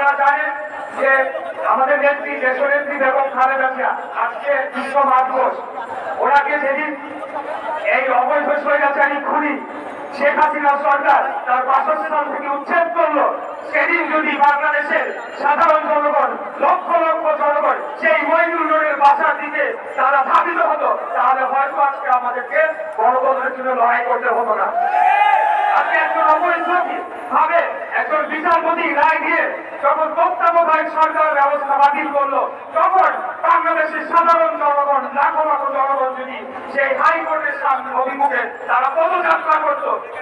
আপনারা জানেন যে আমাদের নেত্রী দেশনেত্রী বেগম খালেদা জিয়া আজকে বিশ্ব দিবস ওনাকে যেদিন এই অবৈধ স্বৈরাচারী খুনি শেখ হাসিনা সরকার তার বাসস্থান থেকে উচ্ছেদ করল, সেদিন যদি বাংলাদেশের সাধারণ জনগণ, লক্ষ লক্ষ জনগণ সেই মইনুল রোডের বাসার দিকে তারা ধাবিত হতো, তাহলে হয়তো আজকে আমাদেরকে গণতন্ত্রের জন্য লড়াই করতে হতো না। একজন ভাবে একজন বিচারপতি রায় দিয়ে যখন তত্ত্বাবধায়ক সরকার ব্যবস্থা বাতিল করল, তখন বাংলাদেশের সাধারণ জনগণ লাখো লাখো জনগণ যদি সেই হাইকোর্টের সামনে অভিমুখে তারা পদযাত্রা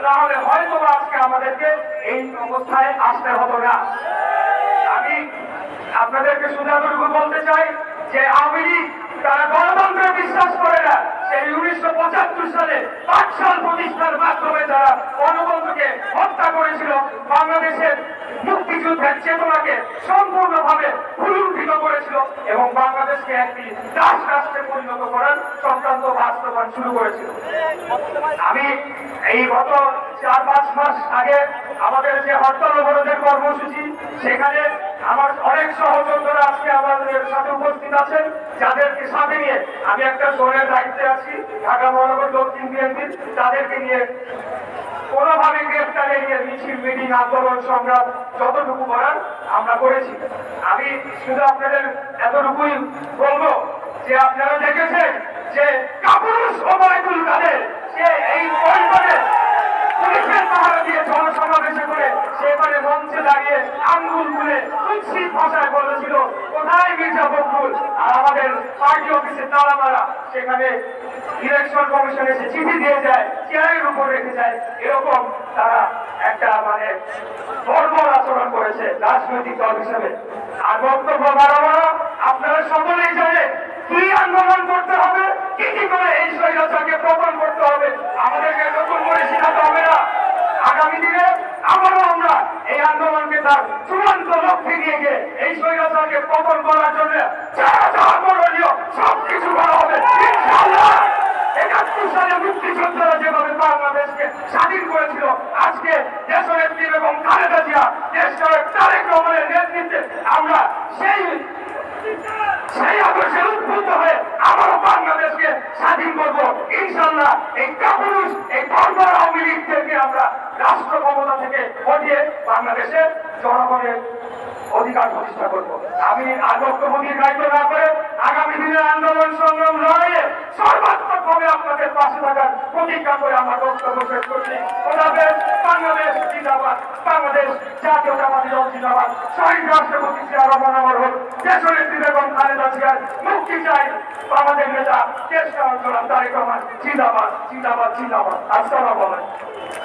তাহলে হয়তো আজকে আমাদেরকে এই অবস্থায় আসতে হতো না। আমি আপনাদেরকে এতটুকু বলতে চাই যে আওয়ামী লীগ তারা গণতন্ত্রে বিশ্বাস করে না। সেই উনিশশো পঁচাত্তর সালে পাঠশাল প্রতিষ্ঠার মাধ্যমে তারা গণতন্ত্রকে হত্যা করেছিল। বাংলাদেশের মুক্তিযুদ্ধের চেতনাকে সম্পূর্ণভাবে ভুলুণ্ঠিত করেছিল এবং বাংলাদেশকে একটি দাস রাষ্ট্রে পরিণত করার সংক্রান্ত বাস্তবায়ন শুরু করেছিল। আমি এই গত চার পাঁচ মাস আগে আমাদের যে হরতাল অবরোধের কর্মসূচি, সেখানে আমার অনেক আমাদের সাথে উপস্থিত আছেন যাদেরকে সাথে নিয়ে আমি একটা জোনের দায়িত্বে আছি, ঢাকা মহানগর দক্ষিণ বিএনপির, তাদেরকে নিয়ে কোনোভাবে গ্রেফতারে নিয়ে মিছিল, মিটিং, আন্দোলন, সংগ্রাম যতটুকু করার আমরা করেছি। আমি শুধু আপনাদের এতটুকুই বলব যে আপনারা দেখেছেন যে কাপুরুষ ওবায়দুল কাদের, সে এই পরিবারে পুলিশের পাহারা দিয়ে জনসমাবেশে করে সেখানে মঞ্চে দাঁড়িয়ে আঙ্গুল তুলে কুৎসিত ভাষায় বলেছিল কোথায় মির্জা ফখরুল? আর আমাদের পার্টি অফিসে তালা মারা সেখানে ইলেকশন কমিশন এসে চিঠি দিয়ে যায়, চেয়ারের উপর রেখে যায়। এরকম তারা একটা মানে বর্বর আচরণ করেছে রাজনৈতিক দল হিসেবে। আর বক্তব্য বাড়াবো, আপনারা সকলেই জানেন কি আন্দোলন করতে হবে, কি কি করে এই স্বৈরাচারকে পতন করতে হবে। আমাদেরকে নতুন করে শেখাতে হবে না। আগামী দিনে আন্দোলনকে তার চূড়ান্ত লক্ষ্যে নিয়ে গিয়ে এই স্বৈরাচারকে পতন করার জন্য যা করণীয় সব কিছু করা হবে। একাত্তর সালে মুক্তিযোদ্ধারা যেভাবে বাংলাদেশকে স্বাধীন করেছিল, আজকে দেশনেত্রী এবং খালেদা জিয়া, দেশ তারেক রহমানের নেতৃত্বে আমরা সেই সেই আদর্শে উদ্বুদ্ধ হয়ে বাংলাদেশকে স্বাধীন করব। ইনশাল্লাহ এই কাপুরুষ, এই বর্বর আওয়ামী লীগ থেকে আমরা রাষ্ট্র ক্ষমতা থেকে হটিয়ে বাংলাদেশের জনগণের অধিকার প্রতিষ্ঠা করব। আমি বক্তব্য দীর্ঘায়িত না করে আগামী দিনের আন্দোলন সংগ্রাম লড়াইয়ে সর্বাত্মক ভাবে আপনাদের পাশে থাকার প্রতিজ্ঞা করে আমার বক্তব্য শেষ করছি। খোদাফেজ বাংলাদেশ জিন্দাবাদ। বাংলাদেশ জাতীয় জামাতি দল জিন্দাবাদ। শহীদ রাষ্ট্রপতি জিয়া রহমান আমার হোক। দেশনেত্রী বেগম খালেদা জিয়ার মুক্তি চাই। আমাদের নেতা চেষ্টা অঞ্চল তারেক রহমান, জিন্দাবাদ জিন্দাবাদ জিন্দাবাদ। আসসালামু